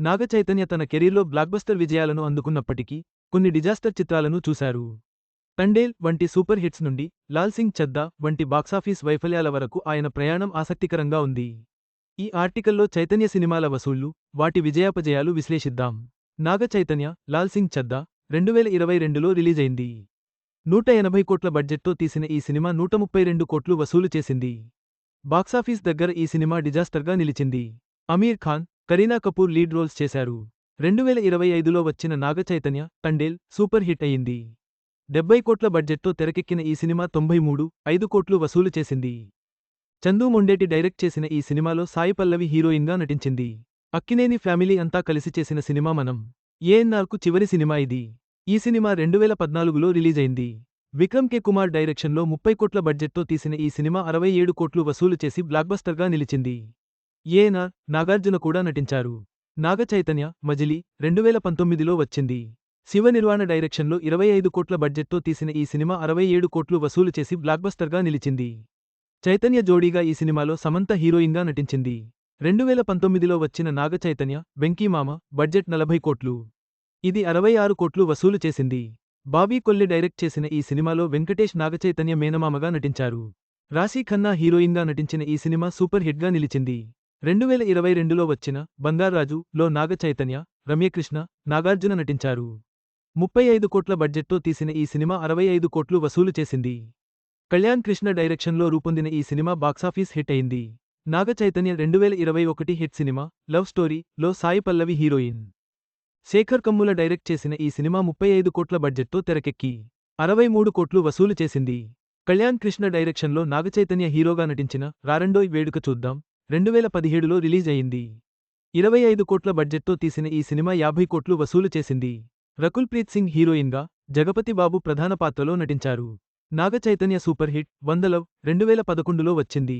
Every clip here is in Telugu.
నాగ చైతన్య తన కెరీర్లో బ్లాక్బస్టర్ విజయాలను అందుకున్నప్పటికీ కొన్ని డిజాస్టర్ చిత్రాలను చూశారు. తండేల్ వంటి సూపర్ హిట్స్ నుండి లాల్ సింగ్ చద్దా వంటి బాక్సాఫీస్ వైఫల్యాల వరకు ఆయన ప్రయాణం ఆసక్తికరంగా ఉంది. ఈ ఆర్టికల్లో చైతన్య సినిమాల వసూళ్ళు వాటి విజయాపజయాలు విశ్లేషిద్దాం. నాగ చైతన్య లాల్ సింగ్ చద్దా రెండువేల ఇరవై రెండులో రిలీజైంది. నూట ఎనభై కోట్ల బడ్జెట్తో తీసిన ఈ సినిమా నూట ముప్పై రెండు కోట్లు వసూలు చేసింది. బాక్సాఫీస్ దగ్గర ఈ సినిమా డిజాస్టర్గా నిలిచింది. అమీర్ ఖాన్ కరీనా కపూర్ లీడ్ రోల్స్ చేశారు. రెండువేల ఇరవై ఐదులో వచ్చిన నాగచైతన్య కండేల్ సూపర్ హిట్ అయింది డెబ్బై కోట్ల బడ్జెట్తో తెరకెక్కిన ఈ సినిమా తొంభై మూడు ఐదు కోట్లు వసూలు చేసింది. చందు మొండేటి డైరెక్ట్ చేసిన ఈ సినిమాలో సాయి పల్లవి హీరోయిన్గా నటించింది. అక్కినేని ఫ్యామిలీ అంతా కలిసి చేసిన సినిమా మనం. ఏఎన్ఆర్కు చివరి సినిమా ఇది. ఈ సినిమా రెండువేల పద్నాలుగులో రిలీజైంది విక్రమ్ కే కుమార్ డైరెక్షన్లో ముప్పై కోట్ల బడ్జెట్తో తీసిన ఈ సినిమా అరవై ఏడు కోట్లు వసూలు చేసి బ్లాక్బస్టర్గా నిలిచింది. ఏఎన్ఆర్ నాగార్జున కూడా నటించారు. నాగ చైతన్య మజిలీ పంతొమ్మిదిలో వచ్చింది. శివ నిర్వాణ డైరెక్షన్లో ఇరవై ఐదు కోట్ల బడ్జెట్తో తీసిన ఈ సినిమా అరవై ఏడు కోట్లు వసూలు చేసి బ్లాక్బస్టర్గా నిలిచింది. చైతన్య జోడీగా ఈ సినిమాలో సమంత హీరోయిన్గా నటించింది. రెండువేల పంతొమ్మిదిలో వచ్చిన నాగ చైతన్య వెంకీమామ బడ్జెట్ నలభై కోట్లు. ఇది అరవై ఆరు కోట్లు వసూలు చేసింది. బాబీ కొల్లి డైరెక్ట్ చేసిన ఈ సినిమాలో వెంకటేష్ నాగచైతన్య మేనమామగా నటించారు. రాశీ ఖన్నా హీరోయిన్గా నటించిన ఈ సినిమా సూపర్ హిట్గా నిలిచింది. రెండు వేల ఇరవై రెండులో వచ్చిన బంగారాజు లో నాగ చైతన్య రమ్యకృష్ణ నాగార్జున నటించారు. ముప్పై ఐదు కోట్ల బడ్జెట్తో తీసిన ఈ సినిమా అరవై ఐదు కోట్లు వసూలు చేసింది. కళ్యాణ్ కృష్ణ డైరెక్షన్లో రూపొందిన ఈ సినిమా బాక్సాఫీస్ హిట్ అయింది. నాగ చైతన్య రెండు వేల ఇరవై ఒకటి హిట్ సినిమా లవ్ స్టోరీ లో సాయి పల్లవి హీరోయిన్. శేఖర్ కమ్ముల డైరెక్ట్ చేసిన ఈ సినిమా ముప్పై ఐదు కోట్ల బడ్జెట్తో తెరకెక్కి అరవై మూడు కోట్లు వసూలు చేసింది. కళ్యాణ్ కృష్ణ డైరెక్షన్లో నాగచైతన్య హీరోగా నటించిన రారండోయ్ వేడుక చూద్దాం. రెండు వేల పదిహేడులో రిలీజ్ అయింది. ఇరవై ఐదు కోట్ల బడ్జెట్తో తీసిన ఈ సినిమా యాభై కోట్లు వసూలు చేసింది. రకుల్ ప్రీత్ సింగ్ హీరోయిన్గా జగపతి బాబు ప్రధాన పాత్రలో నటించారు. నాగ చైతన్య సూపర్ హిట్ వందలవ్ రెండు వేల పదకొండులో వచ్చింది.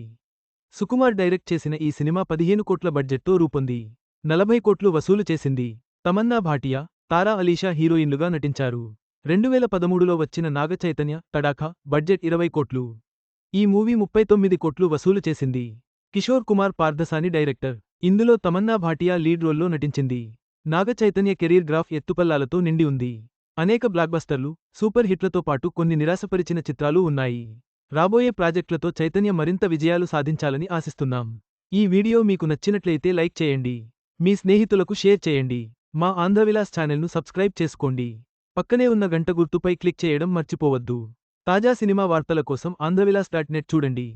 సుకుమార్ డైరెక్ట్ చేసిన ఈ సినిమా పదిహేను కోట్ల బడ్జెట్తో రూపొంది. నలభై కోట్లు వసూలు చేసింది. తమన్నా భాటియా తారా అలీషా హీరోయిన్లుగా నటించారు. రెండు వేల పదమూడులో వచ్చిన నాగ చైతన్య తడాఖా బడ్జెట్ ఇరవై కోట్లు. ఈ మూవీ ముప్పై తొమ్మిది కోట్లు వసూలు చేసింది. కిషోర్ కుమార్ పార్థసాని డైరెక్టర్. ఇందులో తమన్నా భాటియా లీడ్ రోల్లో నటించింది. నాగ చైతన్య కెరీర్ గ్రాఫ్ ఎత్తుపల్లాలతో నిండి ఉంది. అనేక బ్లాక్బస్టర్లు సూపర్ హిట్లతో పాటు కొన్ని నిరాశపరిచిన చిత్రాలు ఉన్నాయి. రాబోయే ప్రాజెక్టులతో చైతన్య మరింత విజయాలు సాధించాలని ఆశిస్తున్నాం. ఈ వీడియో మీకు నచ్చినట్లయితే లైక్ చేయండి. మీ స్నేహితులకు షేర్ చేయండి. మా ఆంధ్రవిలాస్ ఛానల్ను సబ్స్క్రైబ్ చేసుకోండి. పక్కనే ఉన్న గంట గుర్తుపై క్లిక్ చేయడం మర్చిపోవద్దు. తాజా సినిమా వార్తల కోసం ఆంధ్రవిలాస్ డాట్ నెట్ చూడండి.